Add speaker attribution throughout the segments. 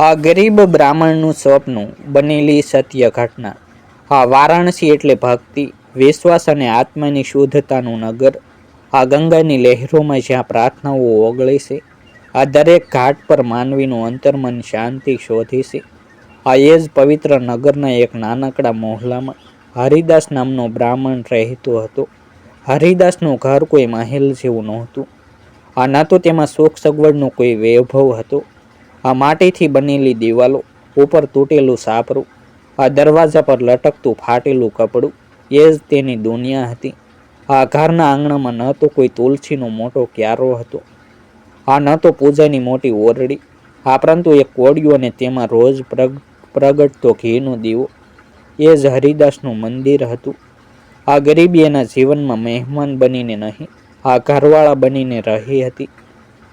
Speaker 1: આ ગરીબ બ્રાહ્મણનું સ્વપ્નું બનેલી સત્ય ઘટના. આ વારાણસી એટલે ભક્તિ, વિશ્વાસ અને આત્માની શુદ્ધતાનું નગર. આ ગંગાની લહેરોમાં જ્યાં પ્રાર્થનાઓ ઓગળે છે, આ દરેક ઘાટ પર માનવીનું અંતર્મન શાંતિ શોધે છે. આ એ જ પવિત્ર નગરના એક નાનકડા મોહલામાં હરિદાસ નામનો બ્રાહ્મણ રહેતો હતો. હરિદાસનું ઘર કોઈ મહેલ જેવું નહોતું. આ ન તો તેમાં સુખ સગવડનો કોઈ વૈભવ હતો. આ માટીથી બનેલી દિવાલો ઉપર તૂટેલું સાપરું આ દરવાજા પર લટકતું ફાટેલું કપડું, એ જ તેની દુનિયા હતી. આ ઘરના આંગણામાં ન તો કોઈ તુલસીનો મોટો ક્યારો હતો. આ ન તો પૂજાની મોટી ઓરડી, આ પરંતુ એક કોડિયું અને તેમાં રોજ પ્રગ, પ્રગટતો ઘીનો દીવો. એ જ હરિદાસનું મંદિર હતું. આ ગરીબી એના જીવનમાં મહેમાન બનીને નહીં, આ ઘરવાળા બનીને રહી હતી.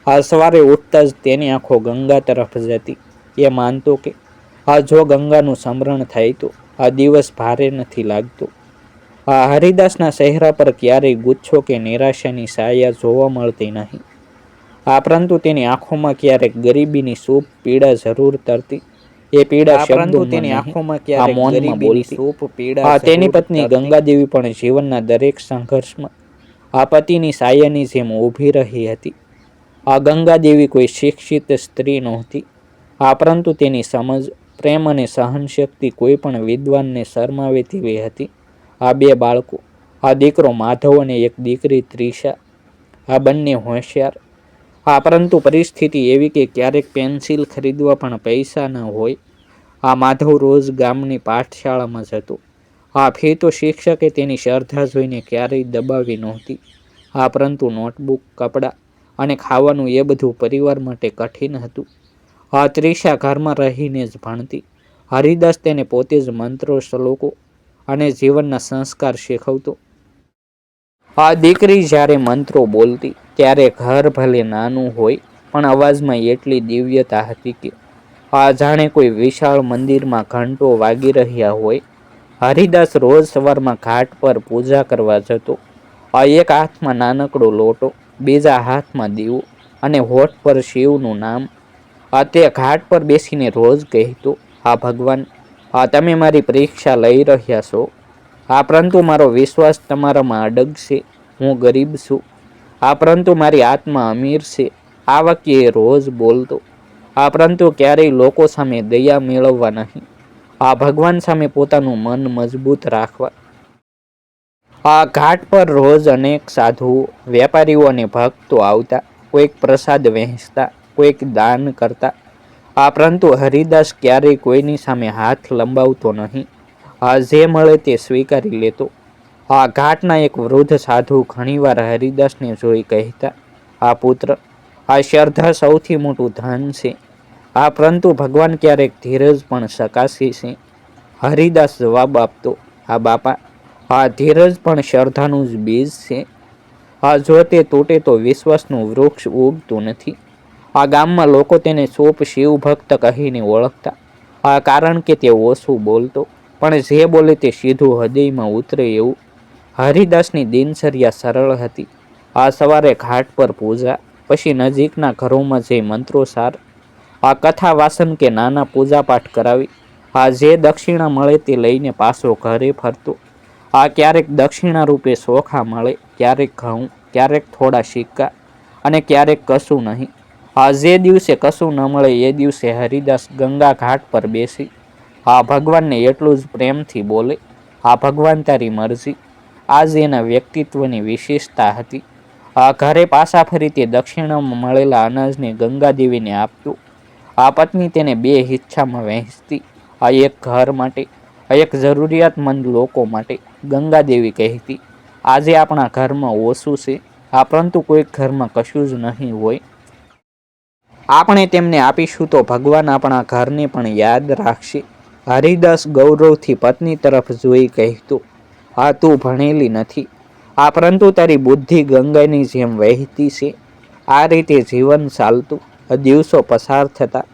Speaker 1: આ સવારે ઉઠતા જ તેની આંખો ગંગા તરફ જતી એ માનતો કે આ જો ગંગાનું સમરણ થાય તો આ દિવસ ભારે નથી લાગતો. આ હરિદાસના ચહેરા પર ક્યારેય ગુચ્છો કે નિરાશાની સાયા જોવા મળતી નહીં. આ પરંતુ તેની આંખોમાં ક્યારેક ગરીબીની સૂપ પીડા જરૂર તરતી. એ પીડા પરંતુ તેની આંખોમાં ક્યારેક ગરીબીની સૂપ પીડા આ તેની પત્ની ગંગાદેવી પણ જીવનના દરેક સંઘર્ષમાં આ પતિની સાયાની જેમ ઊભી રહી હતી. આ ગંગાદેવી કોઈ શિક્ષિત સ્ત્રી નહોતી. આ પરંતુ તેની સમજ, પ્રેમ અને સહનશક્તિ કોઈ પણ વિદ્વાનને શરમાવે તેવી હતી. આ બે બાળકો, આ દીકરો માધવ અને એક દીકરી ત્રિષા, આ બંને હોશિયાર. આ પરંતુ પરિસ્થિતિ એવી કે ક્યારેક પેન્સિલ ખરીદવા પણ પૈસા ન હોય. આ માધવ રોજ ગામની પાઠશાળામાં જતો આ ફી તો શિક્ષકે તેની શ્રદ્ધા જોઈને ક્યારેય દબાવી નહોતી. આ પરંતુ નોટબુક, કપડાં અને ખાવાનું એ બધું પરિવાર માટે કઠિન હતું. આ ત્રિષા ઘરમાં રહીને જ ભણતી. હરિદાસ તેને પોતે જ મંત્રો શ્લોકો અને જીવનના સંસ્કાર શીખવતો. આ દીકરી જ્યારે મંત્રો બોલતી, ત્યારે ઘર ભલે નાનું હોય, પણ અવાજમાં એટલી દિવ્યતા હતી કે, આ જાણે કોઈ વિશાળ મંદિરમાં ઘંટો વાગી રહ્યા હોય. હરિદાસ રોજ સવારમાં ઘાટ પર પૂજા કરવા જતો. આ એક હાથમાં નાનકડો લોટો બીજા હાથમાં દીવો અને હોઠ પર શિવનું નામ. આ તે ઘાટ પર બેસીને રોજ કહેતો, હા ભગવાન આ તમે મારી પરીક્ષા લઈ રહ્યા છો. આ પરંતુ મારો વિશ્વાસ તમારામાં અડગ છે હું ગરીબ છું. આ પરંતુ મારી આત્મા અમીર છે. આ વાક્ય રોજ બોલતો. આ પરંતુ ક્યારેય લોકો સામે દયા મેળવવા નહીં. આ ભગવાન સામે પોતાનું મન મજબૂત રાખવા. આ ઘાટ પર રોજ અનેક સાધુઓ વેપારીઓ અને ભક્તો આવતા, કોઈક પ્રસાદ વહેંચતા, કોઈક દાન કરતા. આ પરંતુ હરિદાસ ક્યારેય કોઈની સામે હાથ લંબાવતો નહીં. આ જે મળે તે સ્વીકારી લેતો. આ ઘાટના એક વૃદ્ધ સાધુ ઘણીવાર હરિદાસને જોઈ કહેતા, આ પુત્ર, આ શ્રદ્ધા સૌથી મોટું ધન છે. આ પરંતુ ભગવાન ક્યારેક ધીરજ પણ શકાશી છે. હરિદાસ જવાબ આપતો આ બાપા આ ધીરજ પણ શ્રદ્ધાનું જ બીજ છે. આ જો તે તૂટે તો વિશ્વાસનું વૃક્ષ ઉગતું નથી. આ ગામમાં લોકો તેને સોપ શિવ ભક્ત કહીને ઓળખતા. આ કારણ કે તે ઓછું બોલતો, પણ જે બોલે તે સીધું હૃદયમાં ઉતરે એવું. હરિદાસની દિનચર્યા સરળ હતી. આ સવારે ઘાટ પર પૂજા, પછી નજીકના ઘરોમાં જઈ મંત્રો સાર આ કથા વાસન કે નાના પૂજાપાઠ કરાવી, આ જે દક્ષિણા મળે તે લઈને પાછો ઘરે ફરતો. આ ક્યારેક દક્ષિણા રૂપે સોખા મળે, ક્યારેક ઘઉં, ક્યારેક થોડા સિક્કા અને ક્યારેક કશું નહીં. આ જે દિવસે કશું ન મળે એ દિવસે હરિદાસ ગંગા ઘાટ પર બેસી, આ ભગવાનને એટલું જ પ્રેમથી બોલે, આ ભગવાન તારી મરજી. આજ એના વ્યક્તિત્વની વિશેષતા હતી. આ ઘરે પાછા ફરી તે દક્ષિણામાં મળેલા અનાજને ગંગાદેવીને આપતું આ પત્ની તેને બે હિચ્છામાં વહેંચતી, આ એક ઘર માટે એક જરૂરિયાતમંદ લોકો માટે ગંગાદેવી કહેતી આજે આપણા ઘરમાં ઓછું છે આ પરંતુ કોઈક ઘરમાં કશું જ નહીં હોય. આપણે તેમને આપીશું તો ભગવાન આપણા ઘરને પણ યાદ રાખશે. હરિદાસ ગૌરવથી પત્ની તરફ જોઈ કહેતું આ તું ભણેલી નથી. આ પરંતુ તારી બુદ્ધિ ગંગાની જેમ વહેતી છે. આ રીતે જીવન ચાલતું. દિવસો પસાર થતા.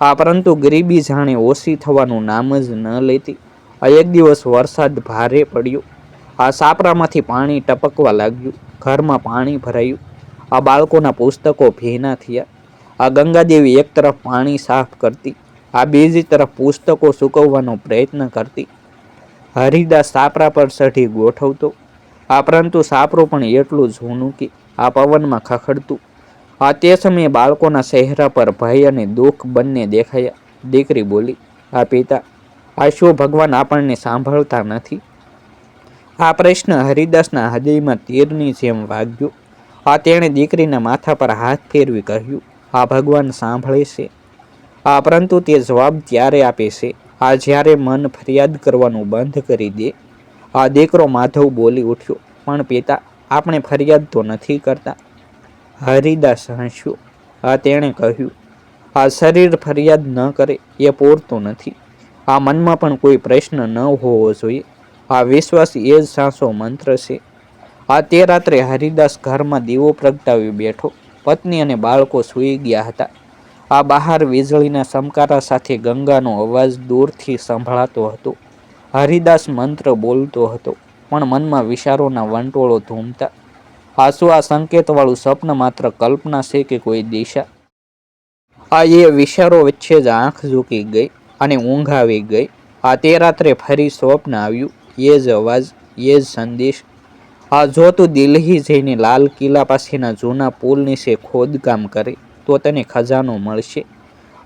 Speaker 1: આ પરંતુ ગરીબી જાણે ઓછી થવાનું નામ જ ન લેતી. એક દિવસ વરસાદ ભારે પડ્યો. આ સાપરામાંથી પાણી ટપકવા લાગ્યું. ઘરમાં પાણી ભરાયું. આ બાળકોના પુસ્તકો ભીના થયા. આ ગંગાદેવી એક તરફ પાણી સાફ કરતી, આ બીજી તરફ પુસ્તકો સૂકવવાનો પ્રયત્ન કરતી. હરિદાસ સાપરા પર ચઢી ગોઠવતો. આ પરંતુ સાપરું પણ એટલું જૂનું કે આ પવનમાં ખખડતું. આ તે સમયે બાળકોના ચહેરા પર ભય અને દુઃખ બંને દેખાયા, દીકરી બોલી આ પિતા, આ શું ભગવાન આપણને સાંભળતા નથી? આ પ્રશ્ન હરિદાસના હૃદયમાં તીરની જેમ વાગ્યો. આ તેણે દીકરીના માથા પર હાથ ફેરવી કહ્યું, આ ભગવાન સાંભળે છે. આ પરંતુ તે જવાબ ત્યારે આપે છે. આ જ્યારે મન ફરિયાદ કરવાનું બંધ કરી દે. આ દીકરો માધવ બોલી ઉઠ્યો, પણ પિતા, આપણે ફરિયાદ તો નથી કરતા. હરિદાસ હસ્યો. આ તેણે કહ્યું, આ શરીર ફરિયાદ ન કરે એ પૂરતું નથી. આ મનમાં પણ કોઈ પ્રશ્ન ન હોવો જોઈએ. આ વિશ્વાસ એ જ સાસો મંત્ર છે. આ તે રાત્રે હરિદાસ ઘરમાં દીવો પ્રગટાવી બેઠો. પત્ની અને બાળકો સૂઈ ગયા હતા. આ બહાર વીજળીના સમકારા સાથે ગંગાનો અવાજ દૂરથી સંભળાતો હતો. હરિદાસ મંત્ર બોલતો હતો, પણ મનમાં વિચારોના વંટોળો ધૂમતા આ શું આ સંકેતવાળું સ્વપ્ન માત્ર કલ્પના છે કે કોઈ દિશા? આ એ વિચારો વચ્ચે જ આંખ ઝૂકી ગઈ અને ઊંઘ આવી ગઈ. આ તે રાત્રે ફરી સ્વપ્ન આવ્યું. એ જ અવાજ, એ જ સંદેશ. આ જો તું દિલ્હી જઈને લાલ કિલ્લા પાસેના જૂના પુલ નીચે ખોદકામ કરે, તો તને ખજાનો મળશે.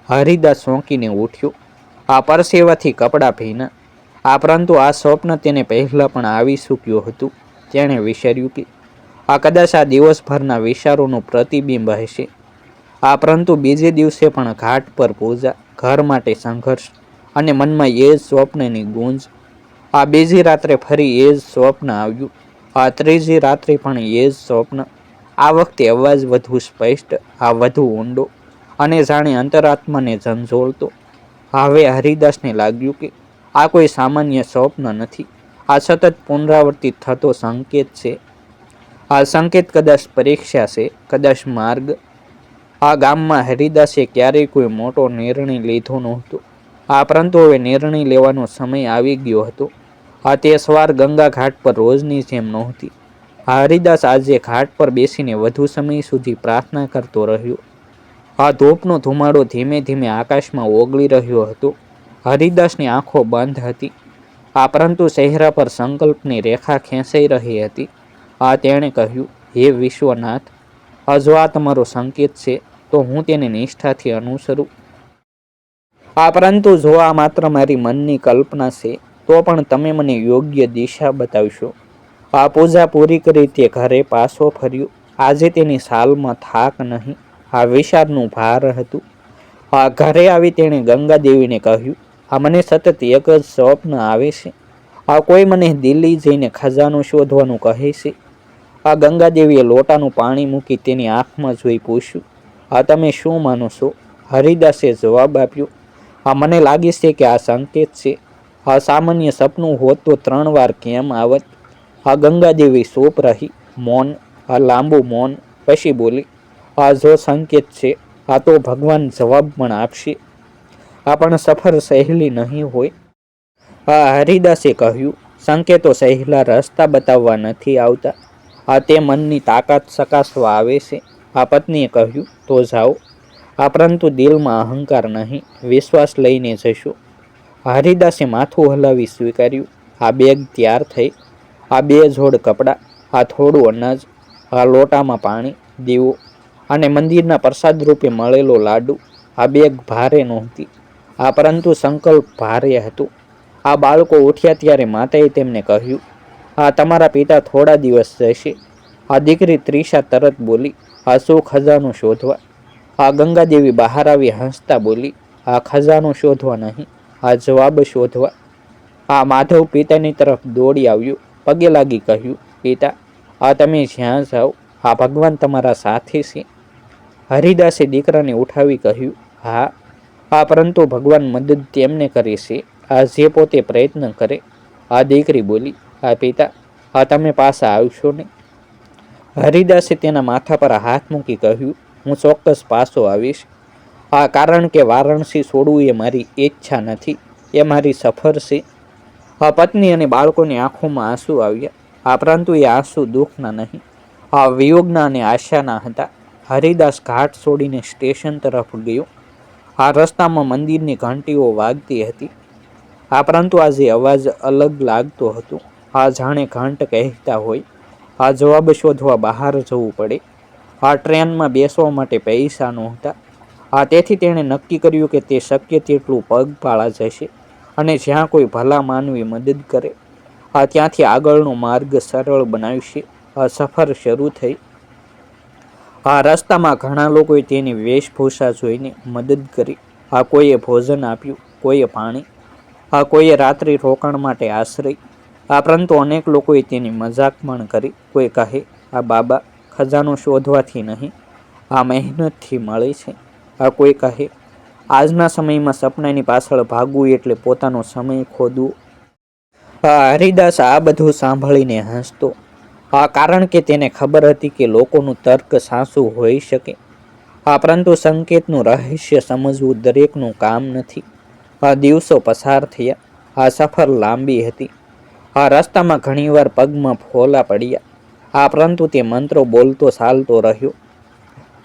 Speaker 1: હરિદાસ ચોંકીને ઉઠ્યો. આ પરસેવાથી કપડાં ભીના. આ પરંતુ આ સ્વપ્ન તેને પહેલાં પણ આવી ચૂક્યું હતું. તેણે વિચાર્યું કે આ કદાચ આ દિવસભરના વિચારોનું પ્રતિબિંબ હશે. આ પરંતુ બીજે દિવસે પણ ઘાટ પર પૂજા, ઘર માટે સંઘર્ષ અને મનમાં એ જ સ્વપ્નની ગુંજ. આ બીજી રાત્રે ફરી એ જ સ્વપ્ન આવ્યું. આ ત્રીજી રાત્રે પણ એ જ સ્વપ્ન. આ વખતે અવાજ વધુ સ્પષ્ટ, આ વધુ ઊંડો અને જાણે અંતરાત્માને ઝંઝોળતો. હવે હરિદાસને લાગ્યું કે આ કોઈ સામાન્ય સ્વપ્ન નથી. આ સતત પુનરાવર્તિત થતો સંકેત છે. આ સંકેત કદાચ પરીક્ષા છે, કદાચ માર્ગ. આ ગામમાં હરિદાસે ક્યારેય કોઈ મોટો નિર્ણય લીધો નહોતો. આ પરંતુ હવે નિર્ણય લેવાનો સમય આવી ગયો હતો. આ તે સવાર ગંગા ઘાટ પર રોજની જેમ નહોતી. આ હરિદાસ આજે ઘાટ પર બેસીને વધુ સમય સુધી પ્રાર્થના કરતો રહ્યો. આ ધૂપનો ધુમાડો ધીમે ધીમે આકાશમાં ઓગળી રહ્યો હતો. હરિદાસની આંખો બંધ હતી. આ પરંતુ ચહેરા પર સંકલ્પની રેખા ખેંચાઈ રહી હતી. આ તેણે કહ્યું, હે વિશ્વનાથ, હજુ આ તમારો સંકેત છે, તો હું તેને નિષ્ઠાથી અનુસરું. આ પરંતુ જો આ માત્ર મારી મનની કલ્પના છે, તો પણ તમે મને યોગ્ય દિશા બતાવશો. આ પૂજા પૂરી કરી તે ઘરે પાછો ફર્યો. આજે તેની સાલમાં થાક નહીં, આ વિશાળનું ભાર હતું. આ ઘરે આવી તેણે ગંગાદેવીને કહ્યું, આ મને સતત એક જ સ્વપ્ન આવે છે. આ કોઈ મને દિલ્હી જઈને ખજાનો શોધવાનું કહે છે. આ ગંગાદેવીએ લોટાનું પાણી મૂકી તેની આંખમાં જોઈ પૂછ્યું, આ તમે શું માનો છો? હરિદાસે જવાબ આપ્યો, આ મને લાગે છે કે આ સંકેત છે. આ સામાન્ય સપનું હોત તો ત્રણ વાર કેમ આવત? આ ગંગાદેવી સોપ રહી, મૌન. આ લાંબુ મૌન. પછી બોલી, આ જો સંકેત છે, આ તો ભગવાન જવાબ પણ આપશે. આ પણ સફર સહેલી નહીં હોય. આ હરિદાસે કહ્યું, સંકેતો સહેલા રસ્તા બતાવવા નથી આવતા. આ તે મનની તાકાત ચકાસવા આવે છે. આ પત્નીએ કહ્યું, તો જાઓ. આ પરંતુ દિલમાં અહંકાર નહીં, વિશ્વાસ લઈને જશો. હરિદાસે માથું હલાવી સ્વીકાર્યું. આ બેગ તૈયાર થઈ. આ બે જોડ કપડાં, આ થોડું અનાજ, આ લોટામાં પાણી, દીવો અને મંદિરના પ્રસાદ રૂપે મળેલો લાડુ. આ બેગ ભારે નહોતી. આ પરંતુ સંકલ્પ ભારે હતું. આ બાળકો ઉઠ્યા ત્યારે માતાએ તેમને કહ્યું આ તમારા પિતા થોડા દિવસ જશે આ દીકરી ત્રિષા તરત બોલી, આ શું ખજાનો શોધવા? આ ગંગાદેવી બહાર આવી હસતા બોલી, આ ખજાનો શોધવા નહીં, આ જવાબ શોધવા. આ માધવ પિતાની તરફ દોડી આવ્યું, પગે લાગી કહ્યું, પિતા, આ તમે જ્યાં જાઓ, આ ભગવાન તમારા સાથે છે. હરિદાસે દીકરાને ઉઠાવી કહ્યું, હા આ પરંતુ ભગવાન મદદ તેમને કરે છે. આ જે પોતે પ્રયત્ન કરે. આ દીકરી બોલી આ પિતા. હા, તમે પાછા આવશો ને? હરિદાસે તેના માથા પર હાથ મૂકી કહ્યું, હું ચોક્કસ પાછો આવીશ. આ કારણ કે વારાણસી છોડવું એ મારી ઈચ્છા નથી. એ મારી સફર છે. આ પત્ની અને બાળકોની આંખોમાં આંસુ આવ્યા. આ પરંતુ એ આંસુ દુઃખના નહીં. આ વિયોગના અને આશાના હતા. હરિદાસ ઘાટ છોડીને સ્ટેશન તરફ ગયો. આ રસ્તામાં મંદિરની ઘંટીઓ વાગતી હતી. આ પરંતુ આજે અવાજ અલગ લાગતો હતો. આ જાણે ઘંટ કહેતા હોય. આ જવાબ શોધવા બહાર જવું પડે. આ ટ્રેનમાં બેસવા માટે પૈસા નહોતા. આ તેથી તેણે નક્કી કર્યું કે તે શક્ય તેટલું પગપાળા જશે અને જ્યાં કોઈ ભલા માનવી મદદ કરે, આ ત્યાંથી આગળનો માર્ગ સરળ બનાવશે. આ સફર શરૂ થઈ. આ રસ્તામાં ઘણા લોકોએ તેની વેશભૂષા જોઈને મદદ કરી. આ કોઈએ ભોજન આપ્યું, કોઈએ પાણી. આ કોઈએ રાત્રિ રોકાણ માટે આશ્રય. આ પરંતુ અનેક લોકોએ તેની મજાક પણ કરી. કોઈ કહે, આ બાબા ખજાનો શોધવાથી નહીં, આ મહેનતથી મળે છે. આ કોઈ કહે, આજના સમયમાં સપનાની પાછળ ભાગવું એટલે પોતાનો સમય ખોદવો. આ હરિદાસ આ બધું સાંભળીને હસતો. આ કારણ કે તેને ખબર હતી કે લોકોનું તર્ક સાસું હોઈ શકે. આ પરંતુ સંકેતનું રહસ્ય સમજવું દરેકનું કામ નથી. આ દિવસો પસાર થયા. આ સફર લાંબી હતી. આ રસ્તામાં ઘણીવાર પગમાં ફોલા પડ્યા. આ પરંતુ તે મંત્રો બોલતો ચાલતો રહ્યો.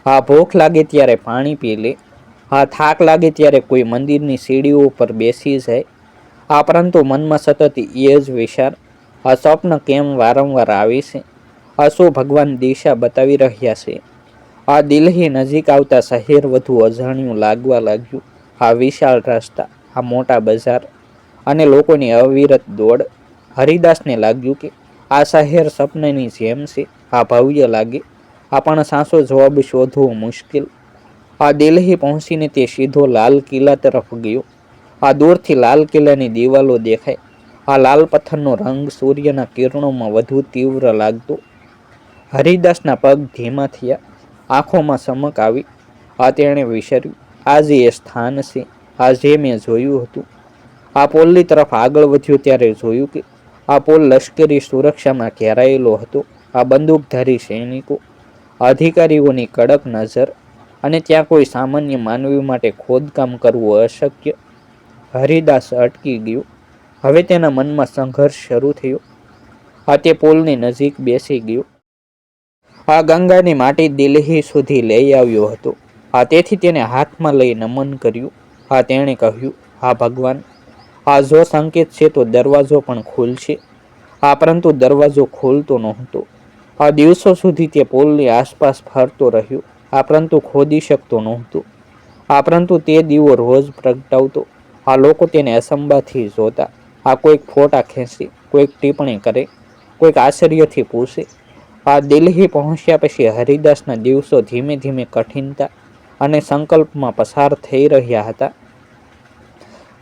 Speaker 1: આ ભૂખ લાગે ત્યારે પાણી પી લે. આ થાક લાગે ત્યારે કોઈ મંદિરની સીડીઓ પર બેસી જાય. આ પરંતુ મનમાં સતત એ જ વિચાર. આ સ્વપ્ન કેમ વારંવાર આવે છે? આ શું ભગવાન દિશા બતાવી રહ્યા છે? આ દિલ્હી નજીક આવતા શહેર વધુ અજાણ્યું લાગવા લાગ્યું. આ વિશાળ રસ્તા, આ મોટા બજાર અને લોકોની અવિરત દોડ. હરિદાસને લાગ્યું કે આ શહેર સપનાની જેમ છે. આ ભવ્ય લાગે. આ પણ સાસો જવાબ શોધવો મુશ્કેલ. આ દિલ્હી પહોંચીને તે સીધો લાલ કિલ્લા તરફ ગયો. આ દૂરથી લાલ કિલ્લાની દિવાલો દેખાય આ લાલ પથ્થરનો રંગ સૂર્યના કિરણોમાં વધુ તીવ્ર લાગતો. હરિદાસના પગ ધીમા થયા. આંખોમાં ચમક આવી. આ તેણે વિસર્યું આ જે એ સ્થાન છે, આ જે મેં જોયું હતું. આ પોલની તરફ આગળ વધ્યો ત્યારે જોયું કે આ પોલ લશ્કરી સુરક્ષામાં ઘેરાયેલો હતો. આ બંદૂકધારી સૈનિકો, અધિકારીઓની કડક નજર અને ત્યાં કોઈ સામાન્ય માનવી માટે ખોદકામ કરવું અશક્ય. હરિદાસ અટકી ગયો. હવે તેના મનમાં સંઘર્ષ શરૂ થયો. આ તે પોલની નજીક બેસી ગયો. આ ગંગાની માટી દિલ્હી સુધી લઈ આવ્યો હતો. આ તેથી તેને હાથમાં લઈ નમન કર્યું. આ તેણે કહ્યું, હા ભગવાન આ જો સંકેત છે તો દરવાજો પણ ખુલશે. આ પરંતુ દરવાજો ખોલતો નહોતો. આ દિવસો સુધી તે પોલની આસપાસ ફરતો રહ્યો. આ પરંતુ ખોદી શકતો નહોતો. આ પરંતુ તે દીવો રોજ પ્રગટાવતો. આ લોકો તેને અસંભાથી જોતા. આ કોઈક ફોટા ખેંચે, કોઈક ટિપ્પણી કરે, કોઈક આશ્ચર્યથી પૂછે. આ દિલ્હી પહોંચ્યા પછી હરિદાસના દિવસો ધીમે ધીમે કઠિનતા અને સંકલ્પમાં પસાર થઈ રહ્યા હતા.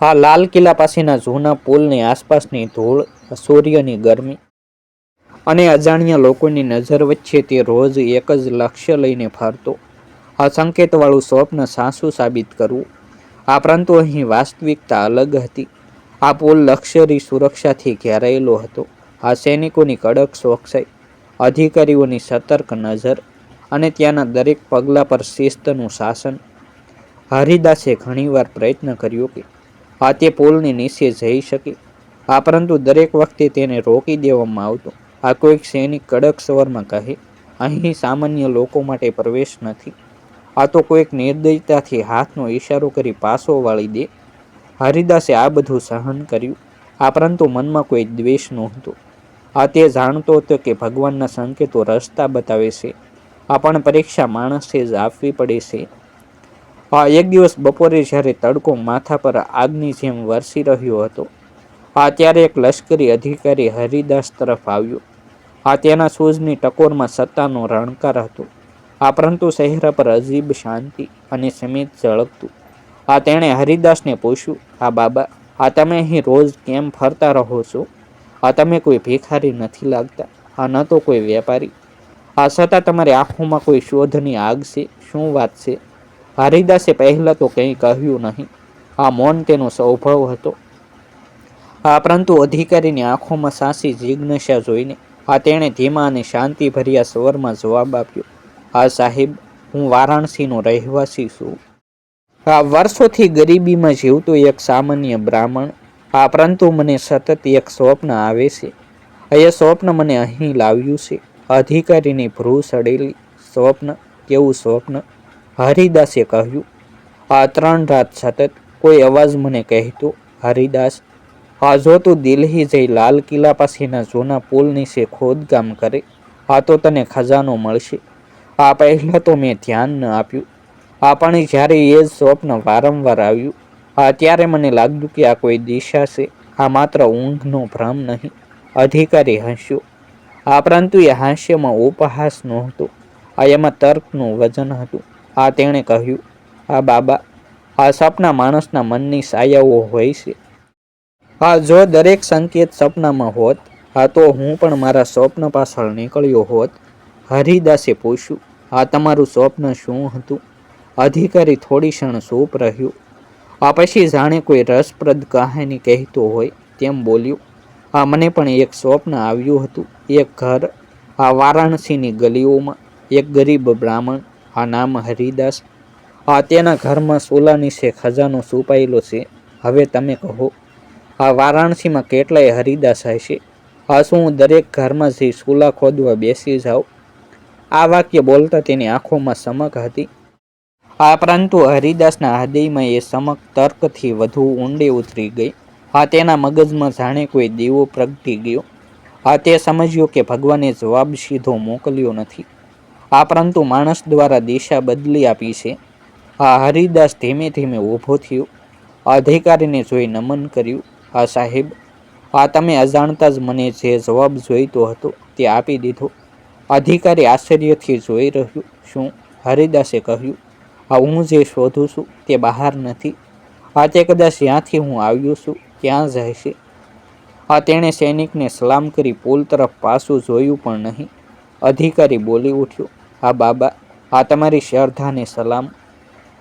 Speaker 1: આ લાલ કિલ્લા પાસેના જૂના પુલની આસપાસની ધૂળ, સૂર્યની ગરમી અને અજાણ્યા લોકોની નજર વચ્ચે તે રોજ એક જ લક્ષ્ય લઈને ફરતો. આ સંકેતવાળું સ્વપ્ન સાસુ સાબિત કરવું. આ પરંતુ અહીં વાસ્તવિકતા અલગ હતી. આ પુલ લક્ઝરી સુરક્ષાથી ઘેરાયેલો હતો. આ સૈનિકોની કડક ચોકસાઈ, અધિકારીઓની સતર્ક નજર અને ત્યાંના દરેક પગલા પર શિસ્તનું શાસન. હરિદાસે ઘણીવાર પ્રયત્ન કર્યો કે આ તે પુલની નીચે જઈ શકે. આ પરંતુ દરેક વખતે તેને રોકી દેવામાં આવતો. આ કોઈક સૈનિક કડક સ્વરમાં કહે, અહીં સામાન્ય લોકો માટે પ્રવેશ નથી. આ તો કોઈક નિર્દયતાથી હાથનો ઈશારો કરી પાસો વાળી દે. હરિદાસે આ બધું સહન કર્યું. આ પરંતુ મનમાં કોઈ દ્વેષ નહોતો. આ તે જાણતો હતો કે ભગવાનના સંકેતો રસ્તા બતાવે છે. આ પણ પરીક્ષા માણસે જ આપવી પડે છે. આ એક દિવસ બપોરે જ્યારે તડકો માથા પર આગની જેમ વરસી રહ્યો હતો આ ત્યારે એક લશ્કરી અધિકારી હરિદાસ તરફ આવ્યો. આ તેના સૂઝની ટકોરમાં સત્તાનો રણકાર હતો. આ પરંતુ શહેર પર અજીબ શાંતિ અને સમિત ઝળકતું. આ તેણે હરિદાસને પૂછ્યું આ બાબા આ તમે અહીં રોજ કેમ ફરતા રહો છો? આ તમે કોઈ ભિખારી નથી લાગતા. આ ન તો કોઈ વેપારી. આ છતાં તમારી આંખોમાં કોઈ શોધની આગ છે? શું વાત છે? હરિદાસે પહેલાં તો કંઈ કહ્યું નહીં. આ મૌન તેનો સ્વભાવ હતો. આ પરંતુ અધિકારીની આંખોમાં સાસી જિજ્ઞાસા જોઈને આ તેણે ધીમા અને શાંતિભર્યા સ્વરમાં જવાબ આપ્યો આ સાહેબ, હું વારાણસીનો રહેવાસી છું. આ વર્ષોથી ગરીબીમાં જીવતો એક સામાન્ય બ્રાહ્મણ. આ પરંતુ મને સતત એક સ્વપ્ન આવે છે. એ સ્વપ્ન મને અહીં લાવ્યું છે. અધિકારીની ભ્રૂ સડેલી સ્વપ્ન, કેવું સ્વપ્ન? હરિદાસે કહ્યું, આ ત્રણ રાત સતત કોઈ અવાજ મને કહેતો, હરિદાસ, આ જો તું દિલ્હી જઈ લાલ કિલ્લા પાસેના જૂના પુલ નીચે ખોદકામ કરે, આ તો તને ખજાનો મળશે. આ પહેલાં તો મેં ધ્યાન ન આપ્યું. આ પણ જ્યારે એ જ સ્વપ્ન વારંવાર આવ્યું, આ ત્યારે મને લાગ્યું કે આ કોઈ દિશા છે, આ માત્ર ઊંઘનો ભ્રમ નહીં. અધિકારી હસ્યો. આ પરંતુ એ હાસ્યમાં ઉપહાસ નહોતો, આ એમાં તર્કનું વજન હતું. આ તેણે કહ્યું, આ બાબા, આ સપના માણસના મનની સાયાઓ હોય છે. આ જો દરેક સંકેત સપનામાં હોત, આ તો હું પણ મારા સ્વપ્ન પાછળ નીકળ્યો હોત. હરિદાસે પૂછ્યું, આ તમારું સ્વપ્ન શું હતું? અધિકારી થોડી ક્ષણ સૂપ રહ્યું. આ પછી જાણે કોઈ રસપ્રદ કહાની કહેતો હોય, તેમ બોલ્યું. આ મને પણ એક સ્વપ્ન આવ્યું હતું, એક ઘર, આ વારાણસીની ગલીઓમાં, એક ગરીબ બ્રાહ્મણ આ નામ હરિદાસ. આ તેના ઘરમાં સોલાની છે, ખજાનો છુપાયેલો છે. હવે તમે કહો, આ વારાણસીમાં કેટલાય હરિદાસ હશે આ શું દરેક ઘરમાં જઈ સોલા ખોદવા બેસી જાઉં? આ વાક્ય બોલતા તેની આંખોમાં સમક હતી. આ પરંતુ હરિદાસના હૃદયમાં એ સમક તર્કથી વધુ ઊંડે ઉતરી ગઈ. આ તેના મગજમાં જાણે કોઈ દીવો પ્રગટી ગયો. આ તે સમજ્યો કે ભગવાને જવાબ સીધો મોકલ્યો નથી. આ પરંતુ માણસ દ્વારા દિશા બદલી આપી છે. આ હરિદાસ ધીમે ધીમે ઊભો થયો. અધિકારીને જોઈ નમન કર્યું. આ સાહેબ. આ તમે અજાણતા જ મને જે જવાબ જોઈતો હતો તે આપી દીધો. અધિકારી આશ્ચર્યથી જોઈ રહ્યું. શું? હરિદાસે કહ્યું. આ હું જે શોધું છું તે બહાર નથી. આ તે કદાચ જ્યાંથી હું આવ્યો છું. ત્યાં જાય છે આ તેણે સૈનિકને સલામ કરી પુલ તરફ પાછું જોયું પણ નહીં. અધિકારી બોલી ઉઠ્યો. આ બાબા, આ તમારી શ્રદ્ધાને સલામ.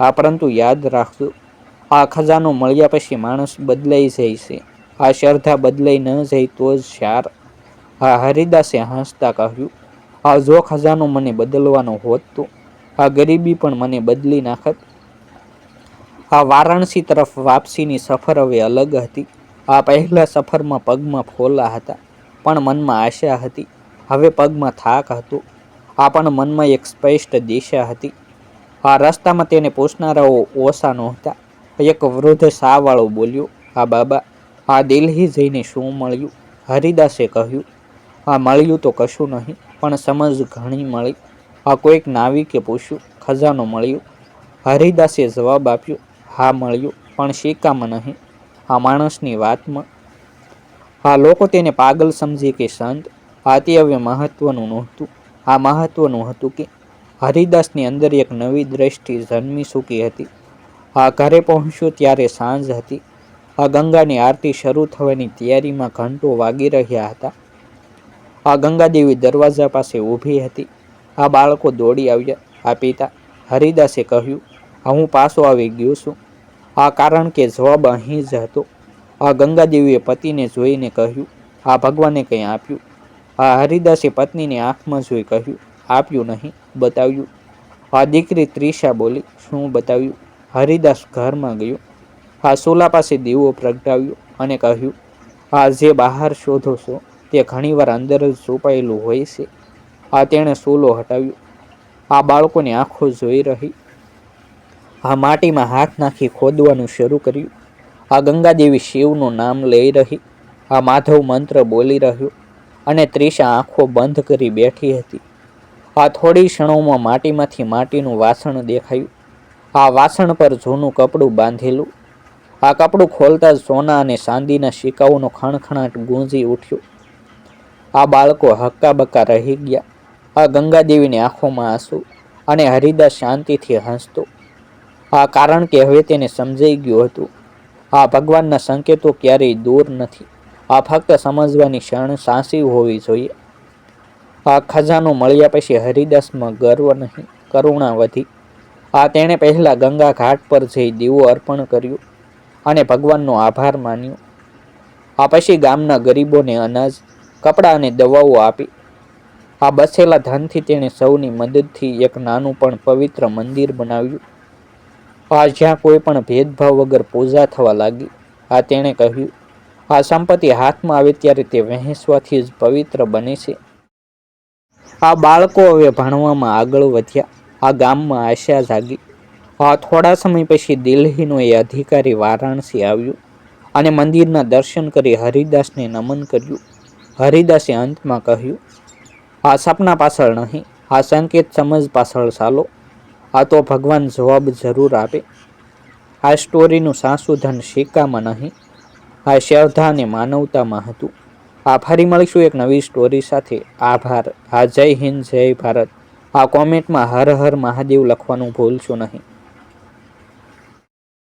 Speaker 1: આ પરંતુ યાદ રાખજો, આ ખજાનો મળ્યા પછી માણસ બદલાઈ જાય છે. આ શ્રદ્ધા બદલાઈ ન જાય તો જ શાર આ હરિદાસે હસતા કહ્યું આ જો ખજાનો મને બદલવાનો હોત તો, આ ગરીબી પણ મને બદલી નાખત. આ વારાણસી તરફ વાપસીની સફર હવે અલગ હતી. આ પહેલા સફરમાં પગમાં ફોલા હતા, પણ મનમાં આશા હતી. હવે પગમાં થાક હતો. આ પણ મનમાં એક સ્પષ્ટ દિશા હતી. આ રસ્તામાં તેને પૂછનારાઓ ઓછા નહોતા. એક વૃદ્ધ શાહવાળો બોલ્યો આ બાબા, આ દિલ્હી જઈને શું મળ્યું? હરિદાસે કહ્યું, આ મળ્યું તો કશું નહીં, પણ સમજ ઘણી મળી. આ કોઈક નાવિકે પૂછ્યું, ખજાનો મળ્યું? હરિદાસે જવાબ આપ્યો, હા મળ્યું, પણ શીકામાં નહીં, આ માણસની વાતમાં. આ લોકો તેને પાગલ સમજી કે સંત, આ હવે મહત્વનું નહોતું. આ મહત્વનું હતું કે હરિદાસની અંદર એક નવી દ્રષ્ટિ જન્મી ચૂકી હતી. આ ઘરે પહોંચ્યો ત્યારે સાંજ હતી. આ ગંગાની આરતી શરૂ થવાની તૈયારીમાં ઘંટો વાગી રહ્યા હતા. આ ગંગાદેવી દરવાજા પાસે ઊભી હતી. આ બાળકો દોડી આવ્યા. આ પિતા હરિદાસે કહ્યું, હું પાછો આવી ગયો છું. આ કારણ કે જવાબ અહીં જ હતો. આ ગંગાદેવીએ પતિને જોઈને કહ્યું, આ ભગવાને કંઈ આપ્યું? આ હરિદાસે પત્નીની આંખમાં જોઈ કહ્યું, આપ્યું નહીં, બતાવ્યું. આ દીકરી ત્રિષા બોલી, શું બતાવ્યું? હરિદાસ ઘરમાં ગયો. આ સોલા પાસે દીવો પ્રગટાવ્યો અને કહ્યું આ જે બહાર શોધો છો, તે ઘણીવાર અંદર જ છુપાયેલું હોય છે. આ તેણે સોલો હટાવ્યો. આ બાળકોની આંખો જોઈ રહી. આ માટીમાં હાથ નાખી ખોદવાનું શરૂ કર્યું. આ ગંગાદેવી શિવનું નામ લઈ રહી. આ માધવ મંત્ર બોલી રહ્યો. અને ત્રિષા આંખો બંધ કરી બેઠી હતી. આ થોડી ક્ષણોમાં માટીમાંથી માટીનું વાસણ દેખાયું. આ વાસણ પર જૂનું કપડું બાંધેલું. આ કપડું ખોલતા જ સોના અને ચાંદીના સિક્કાઓનો ખણખણાટ ગુંજી ઉઠ્યો. આ બાળકો હક્કા બક્કા રહી ગયા. આ ગંગાદેવીની આંખોમાં આંસુ અને હરિદાસ શાંતિથી હસતો. આ કારણ કે હવે તેને સમજાઈ ગયું હતું. આ ભગવાનના સંકેતો ક્યારેય દૂર નથી. આ ફક્ત સમજવાની ક્ષણ સાંસી હોવી જોઈએ. આ ખજાનો મળ્યા પછી હરિદાસમાં ગર્વ નહીં, કરુણા વધી. આ તેણે પહેલાં ગંગા ઘાટ પર જઈ દીવો અર્પણ કર્યું અને ભગવાનનો આભાર માન્યો. આ પછી ગામના ગરીબોને અનાજ, કપડાં અને દવાઓ આપી. આ બસેલા ધનથી તેણે સૌની મદદથી એક નાનું પણ પવિત્ર મંદિર બનાવ્યું. આ જ્યાં કોઈ પણ ભેદભાવ વગર પૂજા થવા લાગી, આ તેણે કહ્યું આ સંપત્તિ હાથમાં આવે ત્યારે તે વહેંચવાથી જ પવિત્ર બને છે. આ બાળકો હવે ભણવામાં આગળ વધ્યા. આ ગામમાં આશા જાગી. આ થોડા સમય પછી દિલ્હીનો એ અધિકારી વારાણસી આવ્યું અને મંદિરના દર્શન કરી હરિદાસને નમન કર્યું. હરિદાસે અંતમાં કહ્યું, આ સપના પાછળ નહીં, આ સંકેત સમજ પાછળ ચાલો. આ તો ભગવાન જવાબ જરૂર આપે. આ સ્ટોરીનું સાસુધન સિક્કામાં નહીં. આ શ્રદ્ધા અને માનવતામાં હતું. આ ફરી મળીશું એક નવી સ્ટોરી સાથે. આભાર. આ જય હિન્દ, જય ભારત. આ કોમેન્ટમાં હર હર મહાદેવ લખવાનું ભૂલશો નહીં.